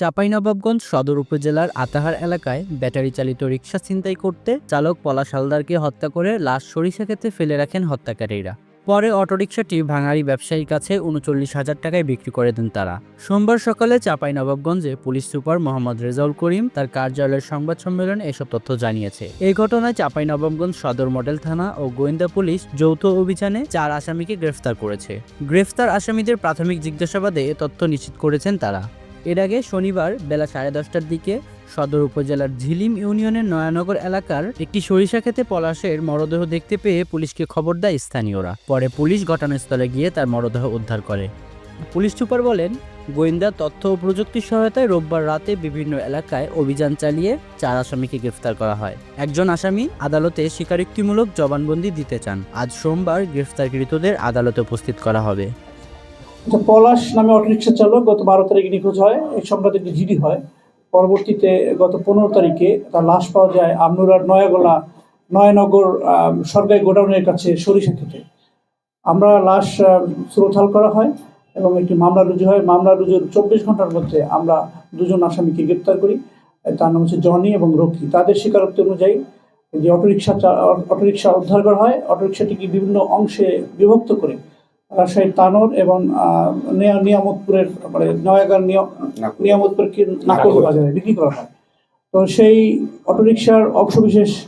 চাঁপাইনবাবগঞ্জ সদর উপজেলার আতাহার এলাকায় ব্যাটারি চালিত রিকশা ছিনতাই করতে চালক পলাশ হালদারকে হত্যা করে লাশ সরিষা ক্ষেতে ফেলে রাখেন হত্যাকারীরা। পরে অটোরিকশাটি ভাঙাড়ি ব্যবসায়ীর কাছে উনচল্লিশ হাজার টাকায় বিক্রি করে দেন তারা। সোমবার সকালে চাঁপাইনবাবগঞ্জে পুলিশ সুপার মোহাম্মদ রেজাউল করিম তার কার্যালয়ের সংবাদ সম্মেলনে এসব তথ্য জানিয়েছে। এই ঘটনায় চাঁপাইনবাবগঞ্জ সদর মডেল থানা ও গোয়েন্দা পুলিশ যৌথ অভিযানে চার আসামিকে গ্রেফতার করেছে। গ্রেফতার আসামিদের প্রাথমিক জিজ্ঞাসাবাদে তথ্য নিশ্চিত করেছেন তারা। এর আগে শনিবার বেলা সাড়ে দশটার দিকে সদর উপজেলার ঝিলিম ইউনিয়নের নয়ানগর এলাকার একটি সরিষা ক্ষেতে পলাশের মরদেহ দেখতে পেয়ে পুলিশকে খবর দেয় স্থানীয়রা। পরে পুলিশ ঘটনাস্থলে গিয়ে তার মরদেহ উদ্ধার করে। পুলিশ সুপার বলেন, গোয়েন্দা তথ্য ও প্রযুক্তির সহায়তায় রোববার রাতে বিভিন্ন এলাকায় অভিযান চালিয়ে চার আসামিকে গ্রেফতার করা হয়। একজন আসামি আদালতে স্বীকারোক্তিমূলক জবানবন্দি দিতে চান। আজ সোমবার গ্রেফতারকৃতদের আদালতে উপস্থিত করা হবে। আচ্ছা পলাশ নামে অটোরিক্সা চালক গত বারো তারিখে নিখোঁজ হয়। এই সংক্রান্ত একটি জিডি হয়। পরবর্তীতে গত পনেরো তারিখে তার লাশ পাওয়া যায় আমনুরার নয়াগোলা নয়নগর সরকারি গোডাউনের কাছে সরিষা খেতে। আমরা লাশ সুরথাল করা হয় এবং একটি মামলা রুজু হয়। মামলা রুজুর চব্বিশ ঘণ্টার মধ্যে আমরা দুজন আসামিকে গ্রেপ্তার করি। তার নাম হচ্ছে জনি এবং রকি তাদের স্বীকারোক্তি অনুযায়ী যে অটোরিক্সা চা- অটোরিক্সা উদ্ধার করা হয় অটোরিক্সাটিকে বিভিন্ন অংশে বিভক্ত করে রাজশাহীর তানোর এবং আহ, নিয়ামতপুরের মানে নয়াগার নিয়া- নিয়ামতপুর কি নাকল বাজারে বিক্রি করা হয়। তো সেই অটোরিকশার অংশবিশেষ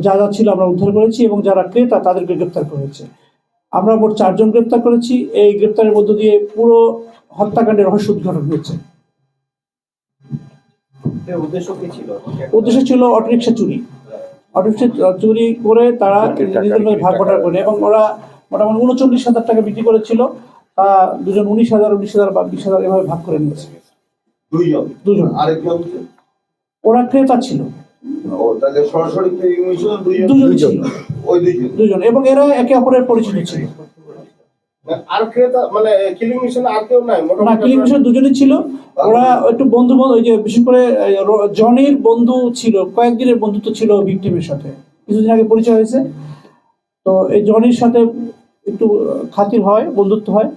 যা যা ছিল আমরা উদ্ধার করেছি এবং যারা ক্রেতা তাদেরকে গ্রেপ্তার করেছে। আমরা মোট চারজন গ্রেপ্তার করেছি। এই গ্রেপ্তারের মধ্য দিয়ে পুরো হত্যাকাণ্ডের রহস্য উদ্ঘাটন হয়েছে। উদ্দেশ্য ছিল? উদ্দেশ্য ছিল অটোরিকশা চুরি। অটোরিকশা চুরি করে তারা নিজেদের ভাগ বটার করে এবং ওরা মোটামুটি উনচল্লিশ হাজার টাকা বিক্রি করেছিল। তা দুজন উনিশ হাজার উনিশ হাজার বা বিশ হাজার এভাবে ভাগ করে নিয়েছে। দুইজন? দুজন। আরেকজন ওরা ক্রেতা ছিল। দুজন এবং এরা একে অপরের পরিচিত ছিল। আর ক্রেতা মানে কিলিং মিশন আর কেউ নাই? না কিলিং মিশন দুজনই ছিল। ওরা একটু বন্ধু বন্ধু ওই যে বিশেষ করে জনির বন্ধু ছিল কয়েকদিনের বন্ধুত্ব ছিল ভিকটিমের সাথে। কিছুদিন আগে পরিচয় হয়েছে। তো এই জনির সাথে একটু খাতির হয় বন্ধুত্ব হয়।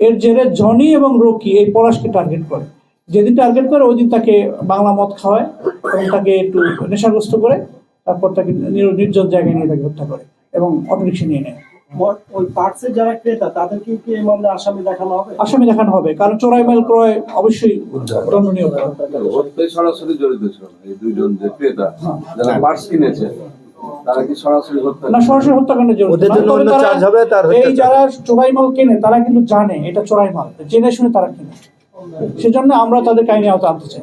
এর জেরে জনি এবং রকি এই পলাশকে টার্গেট করে। যেদিন টার্গেট করে ওই দিন তাকে বাংলা মদ খাওয়ায় এবং তাকে একটু নেশাগ্রস্ত করে তারপর তাকে নির্জন জায়গায় নিয়ে তাকে হত্যা করে এবং অটোরিক্সা নিয়ে নেয়। ওই পার্টসের যারা ক্রেতা তাদেরকে কি এই মামলায় আসামি দেখানো হবে? আসামি দেখানো হবে কারণ চোরাই মাল ক্রয় অবশ্যই দণ্ডনীয়। সরাসরি জড়িত ছিল না এই দুইজন যে ক্রেতা হ্যাঁ। যারা পার্স কিনেছে তারা কি সরাসরি হত্যা না সরাসরি হত্যাকাণ্ডে জড়িত ওদের জন্য অন্য তারা- হবে, তার এই যারা চোরাই মাল কেনে তারা কিন্তু জানে এটা চোরাই মাল। জেনে শুনে তারা কিনে। সেজন্য আমরা তাদের কাহিনী আওতা আনতে চাই।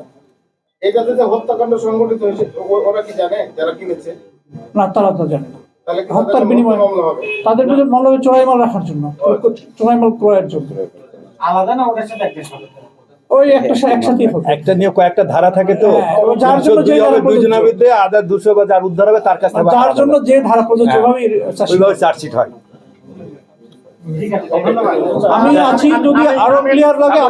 এটাতে যে হত্যাকাণ্ড সংঘটিত হয়েছে ওরা কি জানে যারা কিনেছে? না তারা তো জানে না। হত্যার তাদের বিনিময়ে। মামলা তাদের বিরুদ্ধে মামলা হবে চোরাই মাল রাখার জন্য। চোরাই মাল ক্রয়ের জন্য। আলাদা না ওটার সাথে একটা সাথে ওই একটা সা- হবে। একটা নিয়ে কয়েকটা ধারা থাকে তো। হ্যাঁ, যার জন্য যে ধারা বিরুদ্ধে আদার দুশো বা যার উদ্ধার হবে তার কাছে যার জন্য যে ধারা প্রযোজ্য হ্যাঁ। ওইভাবে চার্জশিট হয়। ঠিক আছে ধন্যবাদ। আমি আছি যদি আরও ক্লিয়ার লাগে